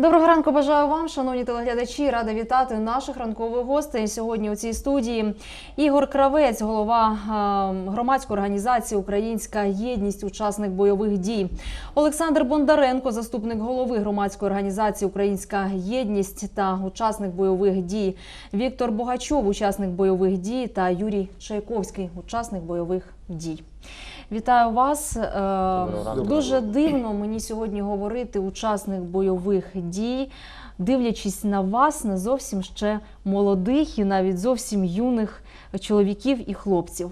Доброго ранку бажаю вам, шановні телеглядачі. Рада вітати наших ранкових гостей сьогодні у цій студії. Ігор Кравець, голова громадської організації Українська єдність, учасник бойових дій. Олександр Бондаренко, заступник голови громадської організації Українська єдність та учасник бойових дій. Віктор Богачов, учасник бойових дій, та Юрій Чайковський, учасник бойових дій. Вітаю вас. Е, ранку. Дуже дивно мені сьогодні говорити учасник бойових дій, дивлячись на вас, не зовсім ще молодих і навіть зовсім юних чоловіків і хлопців.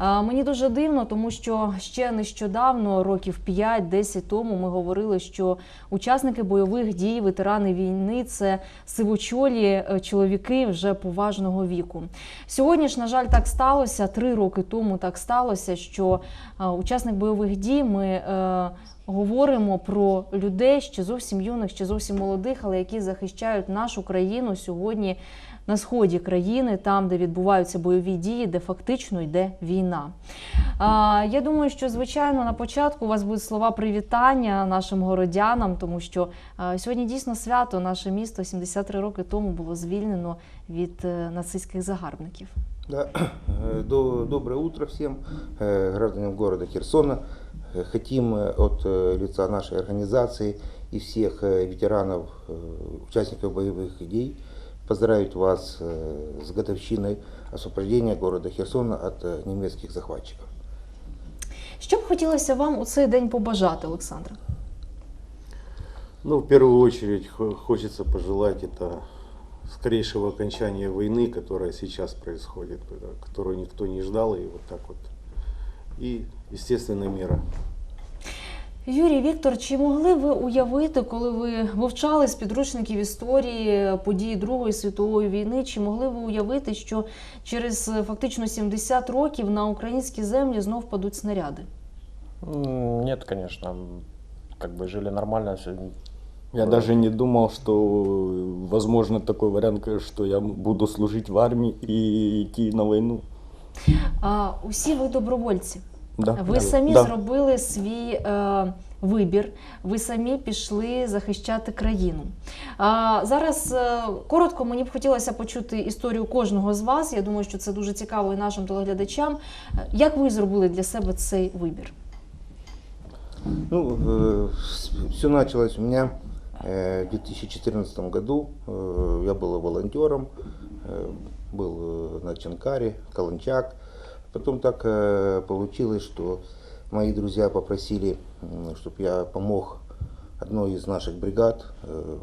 Е, Мені дуже дивно, тому що ще нещодавно, років 5-10 тому, ми говорили, що учасники бойових дій, ветерани війни це сивочолі е, чоловіки вже поважного віку. Сьогодні ж, на жаль, так сталося. Три роки тому так сталося, що е, учасник бойових дій ми говоримо про людей ще зовсім юних, ще зовсім молодих, але які захищають нашу країну сьогодні на сході країни, там, де відбуваються бойові дії, де фактично йде війна. А, я думаю, що звичайно на початку у вас будуть слова привітання нашим городянам, тому що а, сьогодні дійсно свято. Наше місто 73 роки тому було звільнено від е, нацистських загарбників. Да. Э, до- Доброе утро всем э, гражданам города Херсона. Э, Хотим э, от э, лица нашей организации и всех э, ветеранов, э, участников боевых идей поздравить вас э, с годовщиной освобождения города Херсона от э, немецких захватчиков. Що б хотілося вам у цей день побажати, Олександр? Ну, в первую очередь хо- хочется пожелать это скорейшего окончания войны, которая сейчас происходит, э, которую никто не ждал, и вот так вот. И, естественно, мира. Юрій Віктор, чи могли ви уявити, коли ви вивчали з підручників історії події Другої світової війни, чи могли ви уявити, що через е, фактично 70 років на українські землі знов падуть снаряди? Нет, конечно. М, жили нормально. Я даже не думал, что возможно такой вариант, к- что я буду служить в армии и идти на войну. А, усі ви добровольці. Да. Ви да. самі да. зробили свій е, вибір, ви самі пішли захищати країну. А, зараз е, коротко мені б хотілося почути історію кожного з вас. Я думаю, що це дуже цікаво і нашим телеглядачам. Е, Як ви зробили для себе цей вибір? Ну, все началось у меня э, в 2014 году. Э, Я был волонтером, э, был э, на Чанкаре, Каланчак. Потом так э, получилось, что мои друзья попросили, чтобы я помог одной из наших бригад э,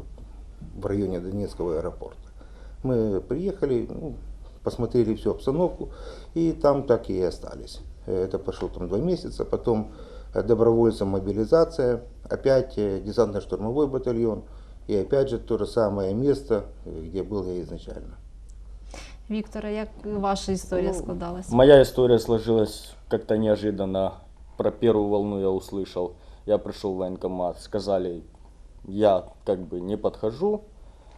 в районе Донецкого аэропорта. Мы приехали, ну, посмотрели всю обстановку, и там так и остались. Это пошло там два месяца, потом э, добровольцам мобилизация, опять десантно-штурмовой батальон, и опять же то же самое место, где был я изначально. Вікторе, як ваша історія Ну, складалася? Моя история сложилась как-то неожиданно. Про первую волну я услышал. Я пришел в военкомат, сказали, я как бы не подхожу.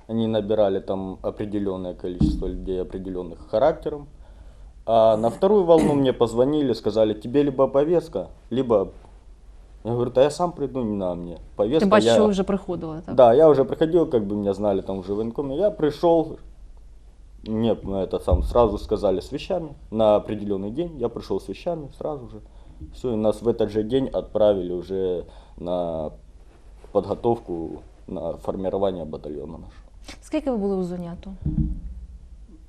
Они набирали там определенное количество людей определенных характером. А на вторую волну мне позвонили, сказали, тебе либо повестка, либо... Я говорю, да я сам приду, не на мне. Повестка Тим паче, я... що ви вже приходили, так? Да, я уже приходил, как бы меня знали там уже в военкоме. Я пришел, мне ну, это сам сразу сказали с вещами на определенный день. Я пришел с вещами сразу же. Все, и нас в этот же день отправили уже на подготовку на формирование батальона нашего. Скільки ви були у зоні АТО?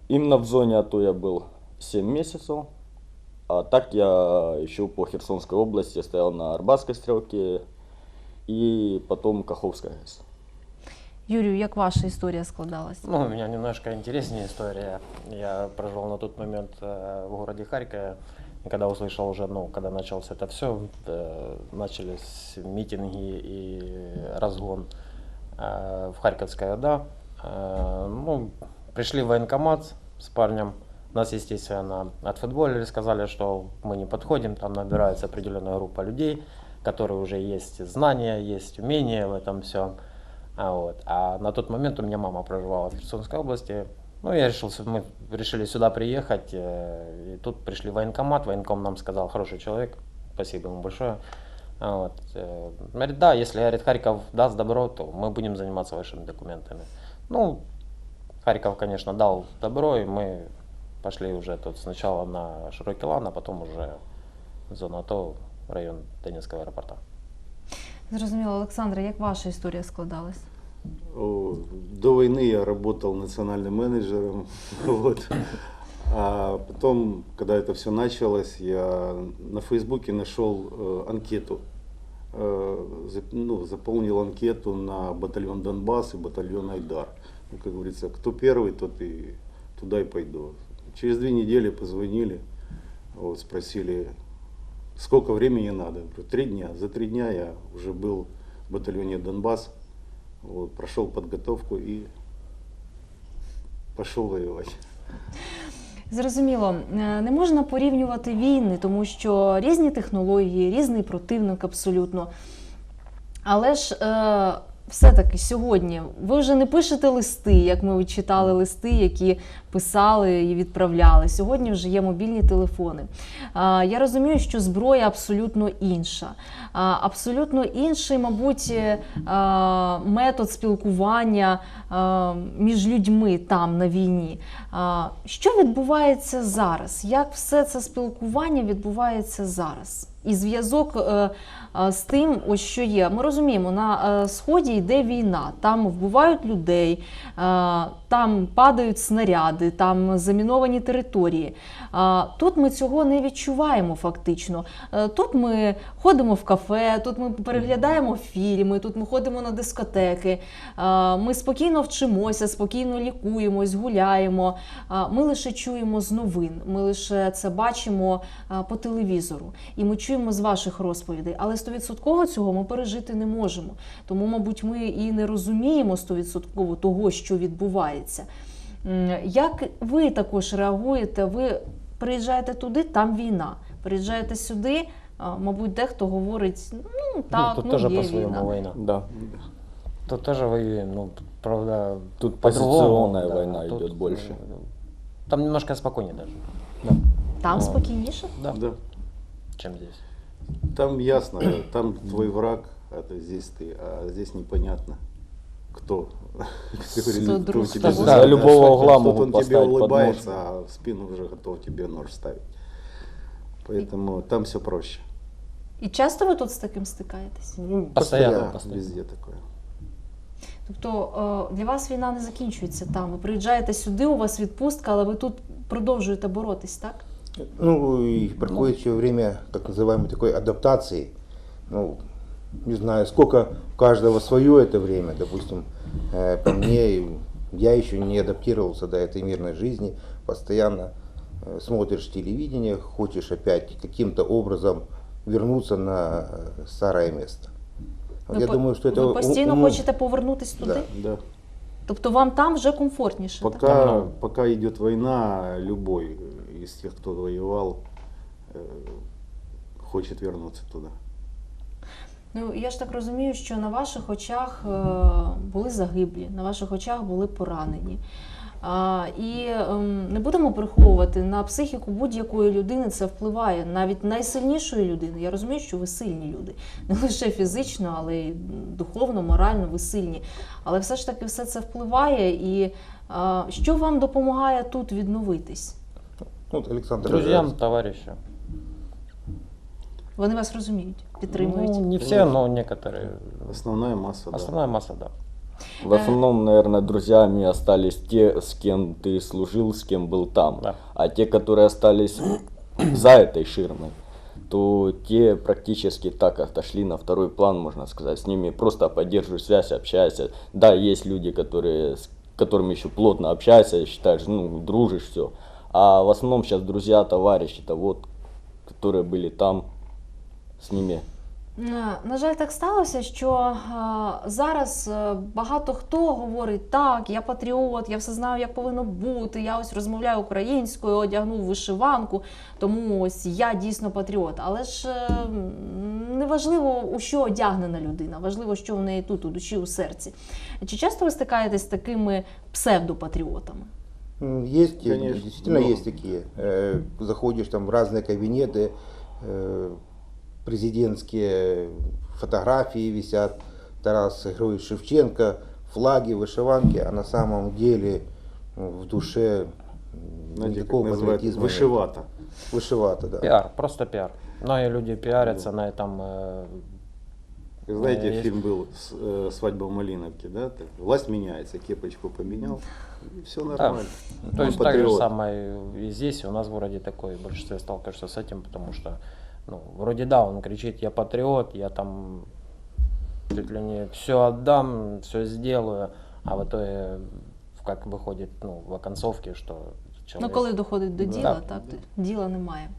Именно в зоне АТО я был 7 месяцев. А так я еще по Херсонской области стоял на Арбатской стрелке и потом Каховская ГЭС. Юрію, як ваша історія складалась? Ну, у меня немножко интереснее история. Я прожил на тот момент э, в городе Харькове. И когда услышал уже, ну, когда началось это все, начались митинги и разгон э, в Харьковской ОДА. Э, ну, пришли в военкомат с парнем. Нас, естественно, отфутболили, сказали, что мы не подходим, там набирается определенная группа людей, которые уже есть знания, есть умения в этом всем. А, вот. а на тот момент у меня мама проживала в Херсонской области. Ну, я решил, с- мы решили сюда приехать. э, И тут пришли в военкомат. Военком нам сказал, хороший человек, спасибо ему большое. Вот. э, Говорит, да, если говорит, Харьков даст добро, то мы будем заниматься вашими документами. Ну, Харьков, конечно, дал добро, и мы пошли уже тут сначала на Широкий Лан, а потом уже в зону АТО, район Донецкого аэропорта. Зрозуміло, Олександра, як ваша історія складалась? До войны я работал национальным менеджером. Вот. А потом, когда это все началось, я на Фейсбуке нашел э, анкету. Э, ну, заполнил анкету на батальон Донбасс и батальон Айдар. Ну, как говорится, кто первый, тот и туда и пойду. Через две недели позвонили, вот, спросили, сколько времени надо. Говорю, три дня. За три дня я уже был в батальоне Донбасс, вот, прошел подготовку и пошел воевать. Зрозуміло, Е, не можна порівнювати війни, тому що різні технології, різний противник абсолютно. Але ж е, все-таки сьогодні ви вже не пишете листи, як ми читали листи, які писали і відправляли. Сьогодні вже є мобільні телефони. Я розумію, що зброя абсолютно інша. Абсолютно інший, мабуть, е, метод спілкування між людьми там на війні. Що відбувається зараз? Як все це спілкування відбувається зараз? І зв'язок е, е, з тим, ось що є. Ми розуміємо, на е, сході йде війна, там вбивають людей, там падають снаряди, там заміновані території. А, Тут ми цього не відчуваємо фактично. Е, Тут ми ходимо в кафе, тут ми переглядаємо фільми, тут ми ходимо на дискотеки. Ми спокійно вчимося, спокійно лікуємось, гуляємо. Ми лише чуємо з новин, ми лише це бачимо по телевізору, і ми чуємо з ваших розповідей. Але стовідсотково цього ми пережити не можемо. Тому, мабуть, ми і не розуміємо стовідсотково того, що відбувається. М, Як ви також реагуєте? Ви приїжджаєте туди, там війна. Приїжджаєте сюди, мабуть, дехто говорить: ну так, тут ну, є війна. война. Да. Тут тоже воюем, ну, правда, Тут позиционная да, война тут, идет больше. ну, Там немножко спокойнее даже, Там Ну. спокійніше? да, Да. чем здесь. Там ясно, там твой враг, это здесь ты, а здесь непонятно, кто. Как говорится, Кто друг, тебе кто за- За любого что- угла что-то могут он тебе поставить улыбается, подножку. а в спину уже готов тебе нож ставить. Поэтому там все проще. І часто ви тут з таким стикаєтесь? Ну, Постоянно, Да, постоянно. Везде такое. Тобто е, для вас війна не закінчується там. Ви приїжджаєте сюди, у вас відпустка, але ви тут продовжуєте боротись, так? Ну, и проходит еще время так называемой такой адаптации. Ну, не знаю, сколько у каждого свое это время. Допустим, э, по мне, я еще не адаптировался до этой мирной жизни. Постоянно э, смотришь телевидение, хочешь опять каким-то образом вернуться на э, старое место. Ви, я по- думаю, что это ви постійно уму- хочете повернутись туди? Да. Да. Тобто вам там вже комфортніше, так? Пока, Ну. пока идет война, любой из тех, кто воевал, хочет вернуться туда. Ну я ж так розумію, що на ваших очах е, були загиблі, на ваших очах були поранені. А, і ем, не будемо приховувати на психіку будь-якої людини це впливає, навіть найсильнішої людини. Я розумію, що ви сильні люди, не лише фізично, але й духовно, морально, ви сильні. Але все ж таки все це впливає. І а, що вам допомагає тут відновитись? Ну, вот Александр Друзьям, товарищам. Вони вас розуміють, підтримують. Ну, не все, но некоторые. Основная масса, да. Основная масса, да. В основном, наверное, друзьями остались те, с кем ты служил, с кем был там. Да. А те, которые остались за этой ширмой, то те практически так отошли на второй план, можно сказать. С ними просто поддерживаешь связь, общаешься. Да, есть люди, которые, с которыми еще плотно общаешься, считаешь, ну, дружишь, все. А в основном сейчас друзья, товарищи, это вот, которые были там, с ними Е, На жаль, так сталося, що е, зараз е, багато хто говорить, так, я патріот, я все знаю, як повинно бути. Я ось розмовляю українською, одягнув вишиванку, тому ось я дійсно патріот. Але ж е, м, неважливо, у що одягнена людина, важливо, що в неї тут, у душі, у серці. Чи часто ви стикаєтесь з такими псевдопатріотами? М, Есть, э, Конечно, действительно много. есть такие. Э, Заходишь там в разные кабинеты, э, президентские фотографии висят, Тарас Григорьевич Шевченко, флаги, вышиванки, а на самом деле ну, в душе Знаете, как никакого патриотизма нет. вышивата. Вышивата, да. Пиар, просто пиар. Многие люди пиарятся на этом. э, Знаете, Есть. фильм был с- э, «Свадьба в Малиновке», да? Так, власть меняется, кепочку поменял, и все нормально. То Он есть так же патриот. самое и здесь, и у нас в городе такое, в большинстве сталкиваешься с этим, потому что, ну, вроде да, он кричит, я патриот, я там чуть ли не все отдам, все сделаю, а в итоге, как выходит, ну, в оконцовке, что Ну, человек... коли доходить до Да. діла, так, то діла немає.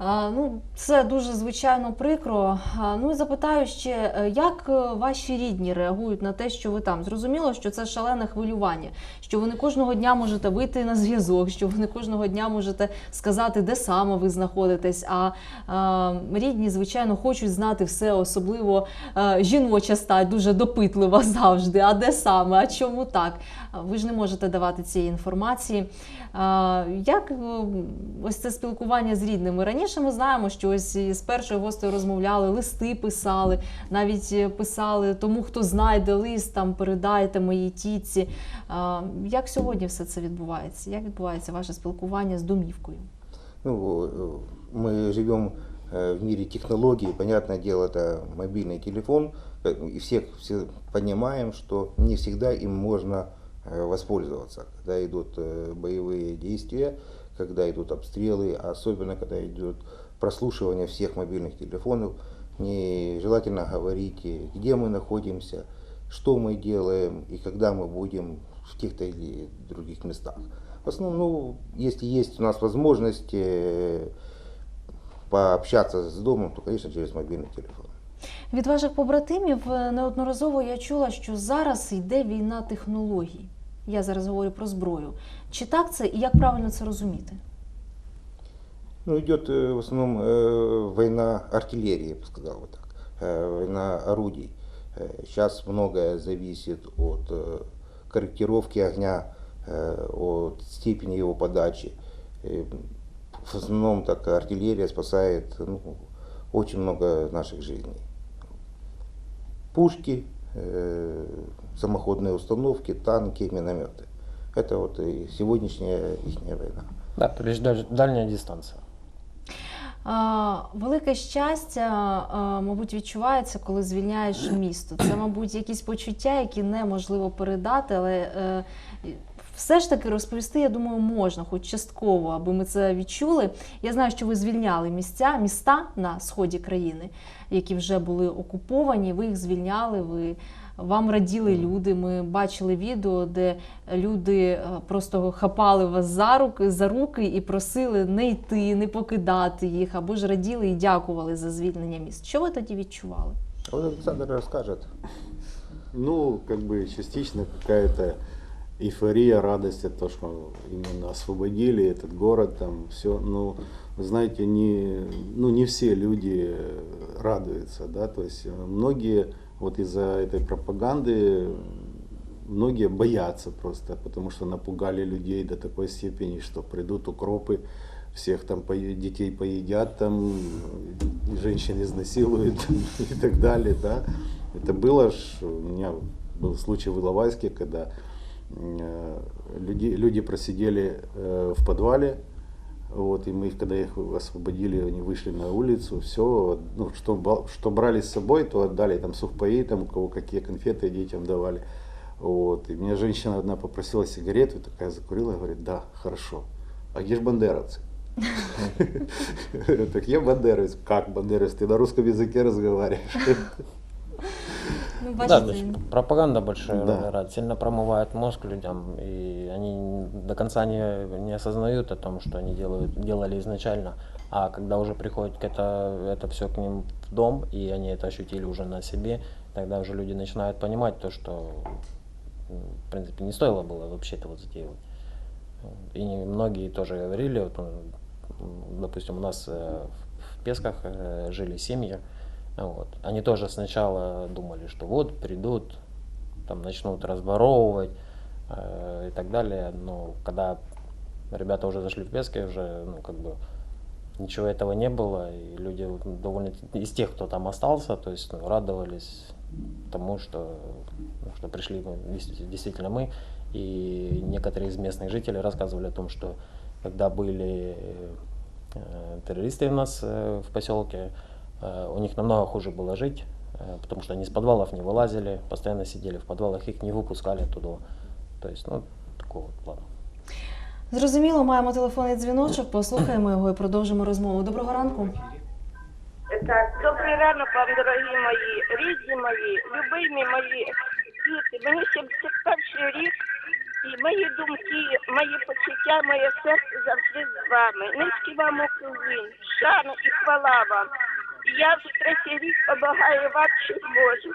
Ну, це дуже звичайно прикро. Ну і запитаю ще, е, як е, ваші рідні реагують на те, що ви там? Зрозуміло, що це шалене хвилювання, що ви не кожного дня можете вийти на зв'язок, що ви не кожного дня можете сказати, де саме ви знаходитесь. А, а рідні, звичайно, хочуть знати все, особливо е, жіноча стать, дуже допитлива завжди. А де саме? А чому так? А Ви ж не можете давати цієї інформації. А, Як е, ось це спілкування з рідними? Раніше ми знаємо, що ось з першою гостею розмовляли, листи писали, навіть е, писали тому, хто знайде лист, там передайте моїй тітці. А, Як сьогодні все це відбувається? Як відбувається ваше спілкування з домівкою? Ну, э, мы живем э, в мире технологий, понятное дело, это мобильный телефон, э, и все, все понимаем, что не всегда им можно э, воспользоваться, когда идут э, боевые действия, когда идут обстрелы, а особенно когда идет прослушивание всех мобильных телефонов, нежелательно говорить, э, где мы находимся, что мы делаем и когда мы будем в тех-то или других местах. В основном, ну, если есть у нас возможность э, пообщаться с домом, то, конечно, через мобильный телефон. Від ваших побратимів е, неодноразово я чула, що зараз йде війна технологій. Я зараз говорю про зброю. Чи так це і як правильно це розуміти? Ну, идет э, в основном э, война артиллерии, я бы сказал вот так, э, война орудий. Э, Сейчас многое зависит от э, корректировки огня, э, от степени его подачи. Э, В основном так артиллерия спасает ну, очень много наших жизней. Пушки, э, самоходные установки, танки, минометы. Это вот и сегодняшняя их война. Да, то есть даль- дальняя дистанция. А, Велике щастя, а, мабуть, відчувається, коли звільняєш місто. Це, мабуть, якісь почуття, які неможливо передати, але е, все ж таки розповісти, я думаю, можна, хоч частково, аби ми це відчули. Я знаю, що ви звільняли місця, міста на сході країни, які вже були окуповані. Ви їх звільняли. Ви вам раділи люди. Ми бачили відео, де люди е, просто хапали вас за руки, за руки і просили не йти, не покидати їх, або ж раділи і дякували за звільнення міст. Що ви тоді відчували? Вот Александр. Ну, как бы частично какая-то эйфория, радость от того, что именно освободили этот город, там все. Ну, знаете, не, ну, не все люди радуются, да, то есть э, многие вот из-за этой пропаганды многие боятся просто, потому что напугали людей до такой степени, что придут укропы, всех там пое- детей поедят, там женщин изнасилуют и так далее, да. Это было, ж, у меня был случай в Иловайске, когда люди, люди просидели э, в подвале, вот, и мы когда их освободили, они вышли на улицу, все, ну, что, что брали с собой, то отдали, там, сухпаи, там, у кого какие конфеты детям давали. Вот, и меня женщина одна попросила сигарету, такая закурила, говорит, да, хорошо, а где же бандеровцы? Так я бандеровец. Как бандеровец? Ты на русском языке разговариваешь. Ну, Да, то есть пропаганда большая Да. играет, сильно промывает мозг людям, и они до конца не, не осознают о том, что они делают, делали изначально. А когда уже приходит это, это все к ним в дом, и они это ощутили уже на себе, тогда уже люди начинают понимать то, что в принципе не стоило было вообще этого затеивать. И не- многие тоже говорили, вот, допустим, у нас э, в в Песках э, жили семьи, вот. Они тоже сначала думали, что вот придут, там начнут разворовывать э, и так далее. Но когда ребята уже зашли в Пески, уже, ну, как бы, ничего этого не было, и люди довольно из тех, кто там остался, то есть ну, радовались тому, что, ну, что пришли мы, действительно мы, и некоторые из местных жителей рассказывали о том, что когда были э, террористы у нас э, в поселке, у них намного хуже было жить, э, потому что они из подвалов не вылазили, постоянно сидели в подвалах, их не выпускали оттуда. То есть, ну, такого вот плана. Зрозуміло, маємо телефонний дзвіночок, послухаємо його і продовжимо розмову. Доброго ранку. Так, добрий ранок вам, дорогі мої, рідні мої, любимі мої діти. Мені 71 рік, і мої думки, мої почуття, моє серце завжди з вами. Низький вам уклін, шана і хвала вам. Я вже третій рік помагаю вам, що зможу.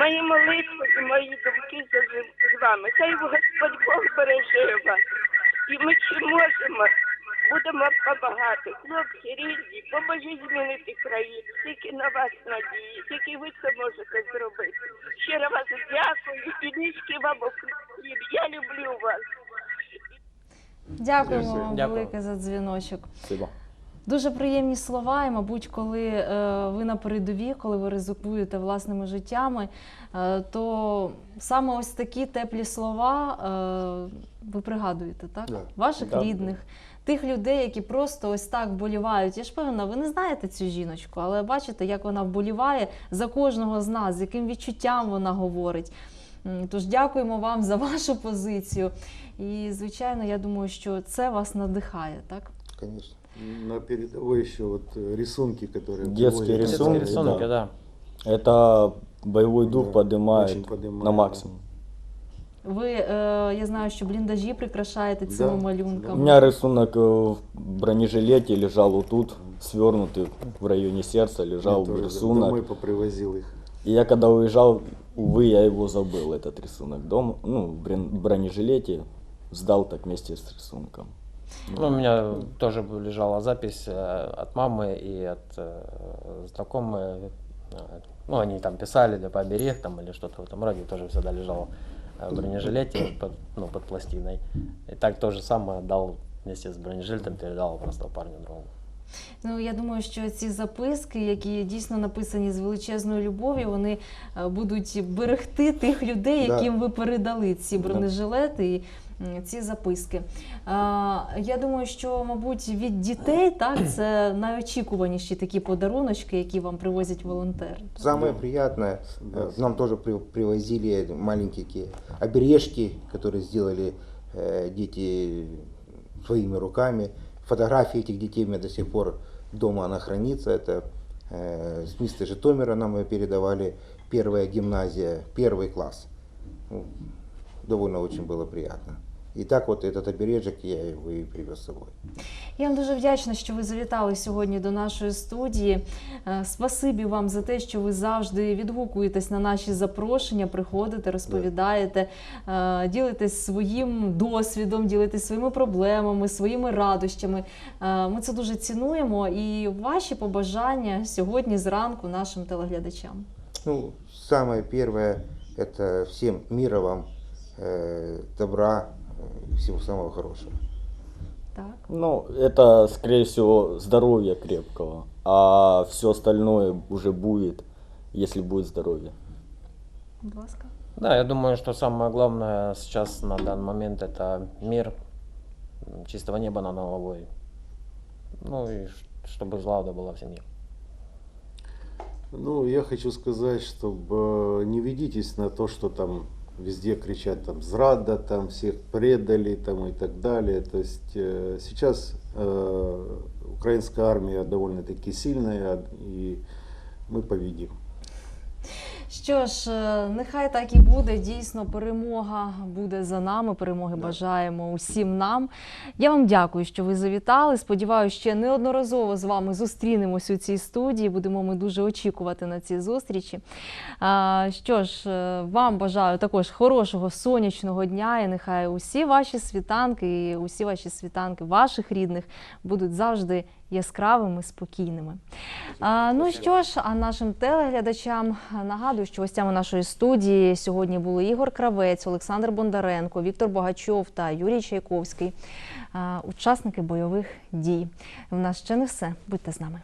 Мої молитви і мої думки з вами. Хай Господь Бог береже вас. І ми чи можемо, будемо допомагати. Хлопці, рідні, поможіть змінити країну. Тільки на вас надії, тільки ви це можете зробити. Щиро вас дякую і низькі вам уклін. Я люблю вас. Дякуємо вам Дякую. велике за дзвіночок. Спасибо. Дуже приємні слова, і, мабуть, коли е, ви на передовій, коли ви ризикуєте власними життями, е, то саме ось такі теплі слова е, ви пригадуєте, так? Да. Ваших Да. рідних, тих людей, які просто ось так вболівають. Я ж певна, ви не знаєте цю жіночку, але бачите, як вона вболіває за кожного з нас, з яким відчуттям вона говорить. Тож дякуємо вам за вашу позицію. І, звичайно, я думаю, що це вас надихає, так? Конечно. На передовой еще вот э, рисунки, которые... Детские приводят, рисунки, Детские да. рисунки, да. Это боевой дух Да, поднимает очень поднимает, на да. максимум. Ви, е, я знаю, що бліндажі прикрашаєте цими Да, У малюнками. меня рисунок э, в бронежилете лежал вот тут, свернутый в районе сердца, Я лежал тоже рисунок. домой попривозил их. И я когда уезжал, увы, я его забыл, этот рисунок дома, ну, в брен- бронежилете, сдал так вместе с рисунком. Ну, у меня тоже лежала запись э, от мамы и от э, знакомые. э, Ну, они там писали, да, пооберег там или что-то в этом роде, тоже всегда лежало э, в бронежилете под, ну, под пластиной. И так то же самое отдал вместе с бронежилетом, передал просто парню другому. Ну я думаю, що ці записки, які дійсно написані з величезною любов'ю, вони е, будуть берегти тих людей, Да. яким ви передали ці Да. бронежилети і м, ці записки. А, Я думаю, що, мабуть, від дітей так це найочікуваніші такі подаруночки, які вам привозять волонтери. Самое приятное, Да. э, нам тоже при- привозили маленькие такие обережки, которые сделали э, дети своими руками. Фотографии этих детей у меня до сих пор дома она хранится. Это э, с места Житомира нам ее передавали. Первая гимназия, первый класс. Ну, довольно очень было приятно. И так вот этот обережек я его и привез с собой. Я вам дуже вдячна, що ви завітали сьогодні до нашої студії. Е, Спасибі вам за те, що ви завжди відгукуєтесь на наші запрошення, приходите, розповідаєте, е, ділитесь своїм досвідом, ділитесь своїми проблемами, своїми радощами. Е, Ми це дуже цінуємо. І ваші побажання сьогодні зранку нашим телеглядачам. Ну, самое первое, это всем мира вам, э, добра, Э, всего самого хорошего. Так. Ну, это, скорее всего, здоровья крепкого, а все остальное уже будет, если будет здоровье. Будь ласка. Да, я думаю, что самое главное сейчас на данный момент это мир, чистого неба над головой. Ну и чтобы злада была в семье. Ну, я хочу сказать, чтобы не ведитесь на то, что там везде кричат там зрада, там всех предали там и так далее. То есть э, сейчас э, украинская армия довольно-таки сильная и мы победим. Що ж, е, нехай так і буде. Дійсно, перемога буде за нами. Перемоги бажаємо усім нам. Я вам дякую, що ви завітали. Сподіваюся, ще неодноразово з вами зустрінемось у цій студії. Будемо ми дуже очікувати на ці зустрічі. Що ж, е, вам бажаю також хорошого сонячного дня. І нехай усі ваші світанки, і усі ваші світанки ваших рідних будуть завжди яскравими, спокійними. А, ну що ж, а нашим телеглядачам нагадую. Що гостями нашої студії сьогодні були Ігор Кравець, Олександр Бондаренко, Віктор Богачов та Юрій Чайковський, а, учасники бойових дій. У нас ще не все. Будьте з нами.